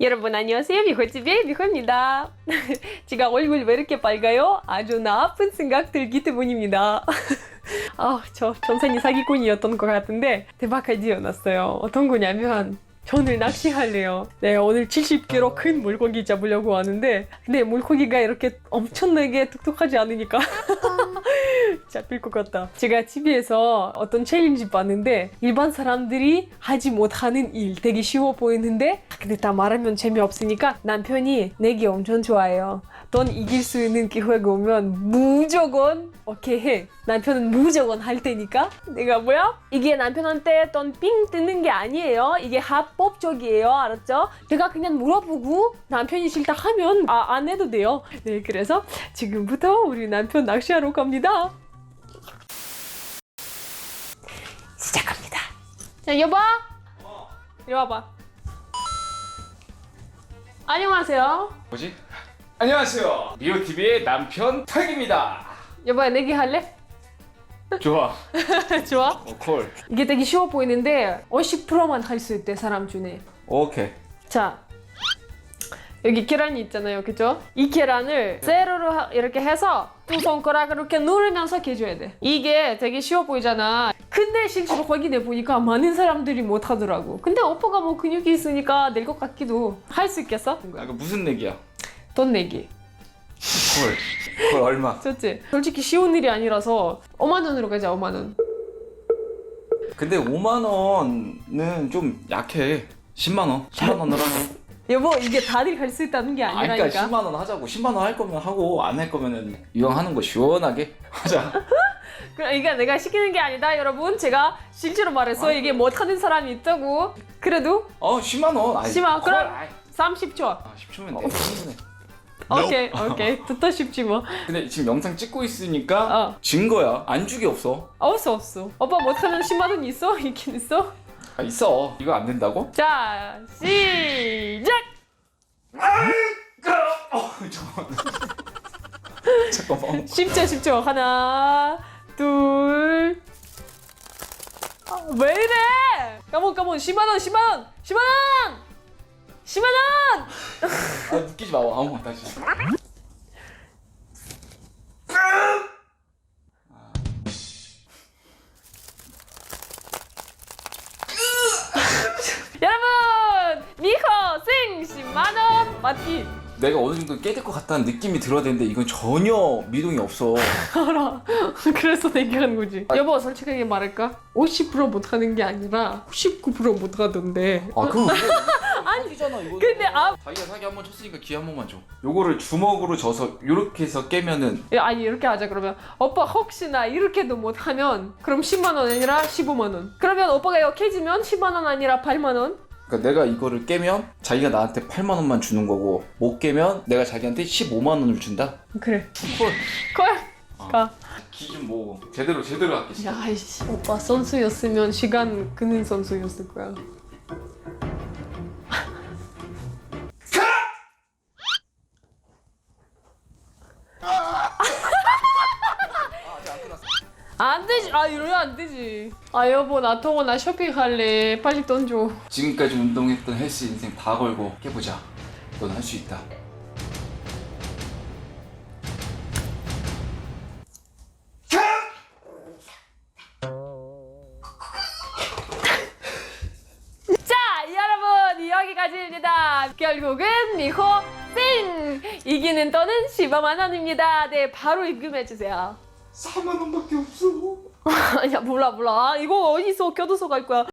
여러분 안녕하세요. 미호집의 미호입니다. 제가 얼굴 왜 이렇게 빨가요? 아주 나쁜 생각 들기 때문입니다. 아저 전생이 사기꾼이었던 것 같은데 대박 아이디어 났어요. 어떤 거냐면 오늘 낚시할래요. 네 오늘 70kg 큰 물고기 잡으려고 하는데 근데 물고기가 이렇게 엄청나게 똑똑하지 않으니까 잡힐 것 같다. 제가 TV에서 어떤 챌린지 봤는데 일반 사람들이 하지 못하는 일 되게 쉬워 보이는데 근데 다 말하면 재미없으니까 남편이 내기 엄청 좋아해요. 넌 이길 수 있는 기회가 오면 무조건 오케이 해. 남편은 무조건 할 테니까 내가 뭐야? 이게 남편한테 돈삥 뜨는 게 아니에요. 이게 합법적이에요. 알았죠? 내가 그냥 물어보고 남편이 싫다 하면 아, 안 해도 돼요. 네, 그래서 지금부터 우리 남편 낚시하러 갑니다. 자, 여보. 이리 와봐. 안녕하세요. 뭐지? 안녕하세요. 미호 TV의 남편 탁입니다. 여보야, 내기 할래? 좋아. 좋아. 어, 콜. 이게 되게 쉬워 보이는데 50%만 할 수 있대 사람 중에. 오케이. 자. 여기 계란이 있잖아요, 그죠? 이 계란을 세로로 하- 이렇게 해서 두 손가락 이렇게 누르면서 깨줘야 돼. 이게 되게 쉬워 보이잖아. 근데 실제로 확인해 보니까 많은 사람들이 못 하더라고. 근데 오빠가 뭐 근육이 있으니까 낼 것 같기도 할 수 있겠어? 아, 그 무슨 내기야? 돈 내기. 콜. 콜 얼마? 좋지? 솔직히 쉬운 일이 아니라서 5만 원으로 가자, 5만 원. 근데 5만 원은 좀 약해. 10만 원. 10만 원으로 하자. 여보, 이게 다들 할 수 있다는 게 아, 그러니까 아니라니까. 10만 원 하자고. 10만 원 할 거면 하고 안 할 거면은 이왕 하는 거 시원하게 하자. 이게 내가 시키는 게 아니다, 여러분. 제가 실제로 말해서 이게 못하는 사람이 있다고. 그래도 어, 10만 원. 아이, 10만 원. 콜. 그럼 아이, 30초. 아, 10초면 돼. 충분해. 오케이, 오케이. 듣다 쉽지 뭐. 근데 지금 영상 찍고 있으니까 어. 진 거야. 안 주기 없어. 없어, 없어. 오빠 못하면 10만 원 있어? 있긴 있어? 아, 있어. 이거 안 된다고? 자, 시작! 어, 잠깐만. 잠깐만. 10초, 10초. 하나, 둘. 아, 왜 이래? 까몬, 까몬. 10만 원, 10만 원! 10만 원! 10만 원! 아, 웃기지 마. 아무 다시. 여러분! 미코 생 10만 원! 맞지? 내가 어느 정도 깨질 것 같다는 느낌이 들어야 되는데 이건 전혀 미동이 없어. 알아. 그래서 얘기하는 거지. 여보, 솔직하게 말할까? 50% 못하는 게 아니라 99% 못하던데. 아, 그럼 아니 잖아 이거. 근데 아, 자기가 사기 한 번 쳤으니까 기회 한 번만 줘. 요거를 주먹으로 져서 요렇게 해서 깨면은 아니 이렇게 하자 그러면 오빠 혹시나 이렇게도 못하면 그럼 10만 원 아니라 15만 원. 그러면 오빠가 이거 캐지면 10만 원 아니라 8만 원. 그러니까 내가 이거를 깨면 자기가 나한테 8만 원만 주는 거고 못 깨면 내가 자기한테 15만 원을 준다. 그래. 콜. 콜. 가. 기준 뭐 제대로 제대로 할게. 야, 이씨. 오빠 선수였으면 시간 끄는 선수였을 거야. 안 되지. 아, 이러면 안 되지. 아, 여보, 나 통화 나 쇼핑할래. 빨리 돈 줘. 지금까지 운동했던 헬스 인생 다 걸고 깨보자. 넌 할 수 있다. 자, 여러분, 여기까지입니다. 결국은 미호 땡! 이기는 돈은 15만 원입니다. 네, 바로 입금해 주세요. 4만 원밖에 없어. 아니야, 몰라, 몰라. 아, 이거 어디서 껴둬서 갈 거야.